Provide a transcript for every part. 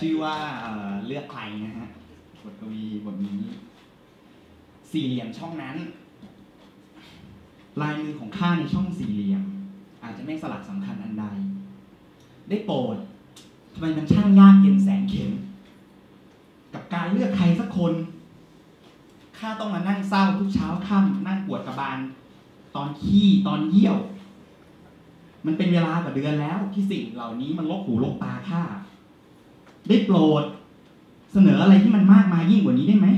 ชื่อว่าเเลือกใครนะฮะบทกวีบทนี้ สี่เหลี่ยมช่องนั้น ลายมือของข้าในช่องสี่เหลี่ยม อาจจะไม่สลักสำคัญอันใด ได้โปรดทำไมมันช่างยากเย็นแสนเข็ญกับการเลือกใครสักคนข้าต้องมานั่งเศร้าทุกเช้าค่ำนั่งปวดกระบาล ตอนขี้ตอนเยี่ยว มันเป็นเวลากว่าเดือนแล้วที่สิ่งเหล่านี้มันลกหูลกตาข้า ได้โปรด เสนออะไรที่มันมากมายยิ่งกว่านี้ได้ไหม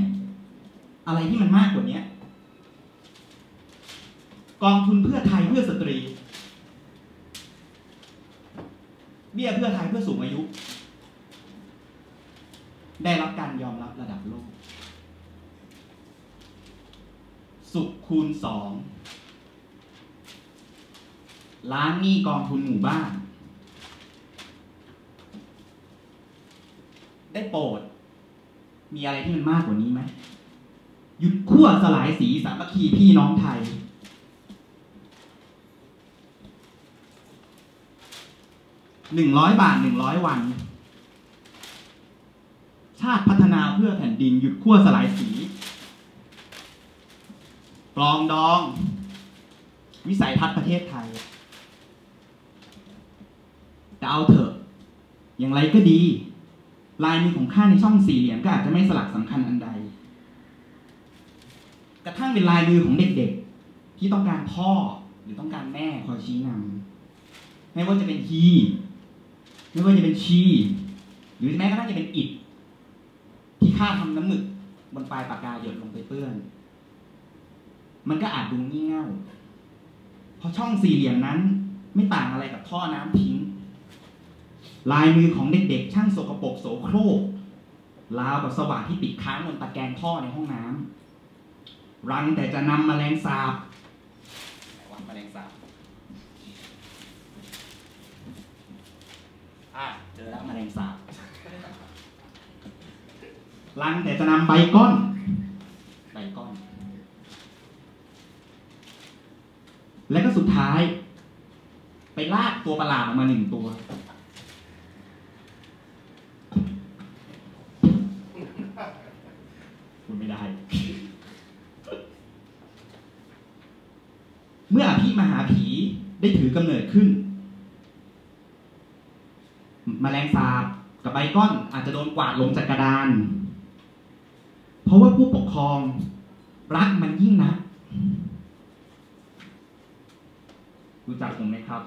อะไรที่มันมากกว่านี้กองทุนเพื่อไทยเพื่อสตรี เบี้ยเพื่อไทยเพื่อสูงอายุ ได้รับการยอมรับระดับโลก สุขคูณสองล้างหนี้กองทุนหมู่บ้าน ได้โปรด มีอะไรที่มันมากกว่านี้ไหมหยุดขั้วสลายสีสามัคคีพี่น้องไทย หนึ่งร้อยบาทหนึ่งร้อยวัน ชาติพัฒนาเพื่อแผ่นดินหยุดขั้วสลายสี ปลองดอง วิสัยทัศน์ประเทศไทยแต่เอาเถอะ อย่างไรก็ดี ลายมือของข้าในช่องสี่เหลี่ยมก็อาจจะไม่สลักสำคัญอันใด กระทั่งเป็นลายมือของเด็กๆ ที่ต้องการพ่อหรือต้องการแม่คอยชี้นำไม่ว่าจะเป็นฮีไม่ว่าจะเป็นชี หรือแม้กระทั่งจะเป็นอิดที่ข้าทำน้ำหมึกบนปลายปากกาหยดลงไปเปื้อน มันก็อาจดูงี่เง่าเพราะช่องสี่เหลี่ยมนั้น ไม่ต่างอะไรกับท่อน้ำทิ้ง ลายมือของเด็กๆช่างโสกปรกโสโครกราวกับสว่านที่ติดค้างบนตะแกรงท่อในห้องน้ำรังแต่จะนำแมลงสาบไหนวะแมลงสาบอะเจอแล้วแมลงสาบรังแต่จะนำใบก้อน ใบก้อน และก็สุดท้าย ไปลากตัวประหลาดออกมาหนึ่งตัว ไม่ได้เมื่ออภิมหาผีได้ถือกำเนิดขึ้นมแมลงสาบกับใบก้อนอาจจะโดนกวาดลงจากกระดาน เพราะว่าผู้ปกครองรักมันยิ่งนักรู้จักผมไหมครับ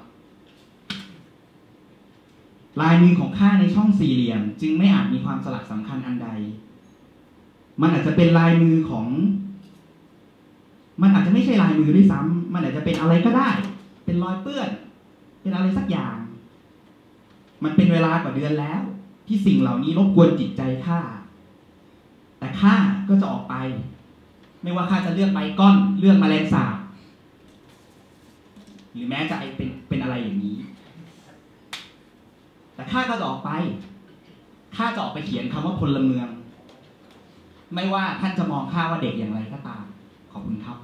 ลายมือของข้าในช่องสี่เหลี่ยม จึงไม่อาจมีความสลักสำคัญอันใด มันอาจจะเป็นลายมือของ มันอาจจะไม่ใช่ลายมือด้วยซ้ำมันอาจจะเป็นอะไรก็ได้ เป็นรอยเปื้อน เป็นอะไรสักอย่าง มันเป็นเวลากว่าเดือนแล้ว ที่สิ่งเหล่านี้รบกวนจิตใจข้าแต่ข้าก็จะออกไป ไม่ว่าข้าจะเลือกใบก้อนเลือกมแมลงสาบหรือแม้จะเป็นเป็นอะไรอย่างนี้ แต่ข้าก็จะออกไปข้าจะออกไปเขียนคำว่าพลเมือง ไม่ว่าท่านจะมองข้าว่าเด็กอย่างไรก็ตาม ขอบคุณครับ